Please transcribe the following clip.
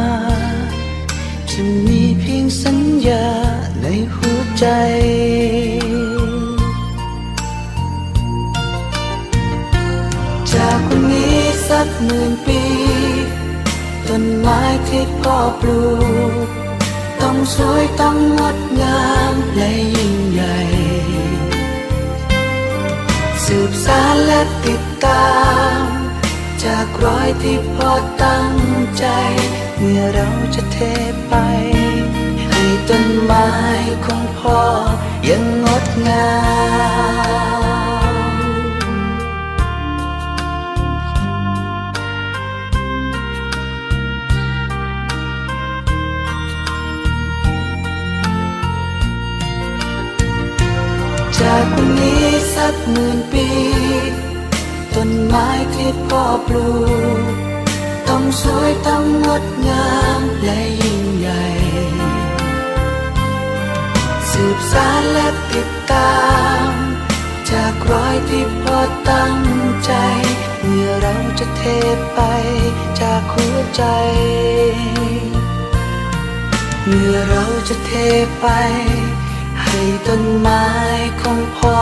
า จะมีเพียงสัญญาในหัวใจ จากวันนี้สักหมื่นปี ต้นไม้ที่พ่อปลูก ต้องสวยต้องงดงามและยิ่งใหญ่ สืบสารและติดตาม จากรอยที่พ่อตั้งใจ นไม้ของพ่อยังงดงามจากวันนี้สักหมื่นปี ต้นไม้ที่พ่อปลูก ต้องสวยต้องงดงามและยิ่ สารและติดตาม จากรอยที่พ่อตั้งใจ เมื่อเราจะเทไปจากหัวใจ เมื่อเราจะเทไป ให้ต้นไม้ของพ่อ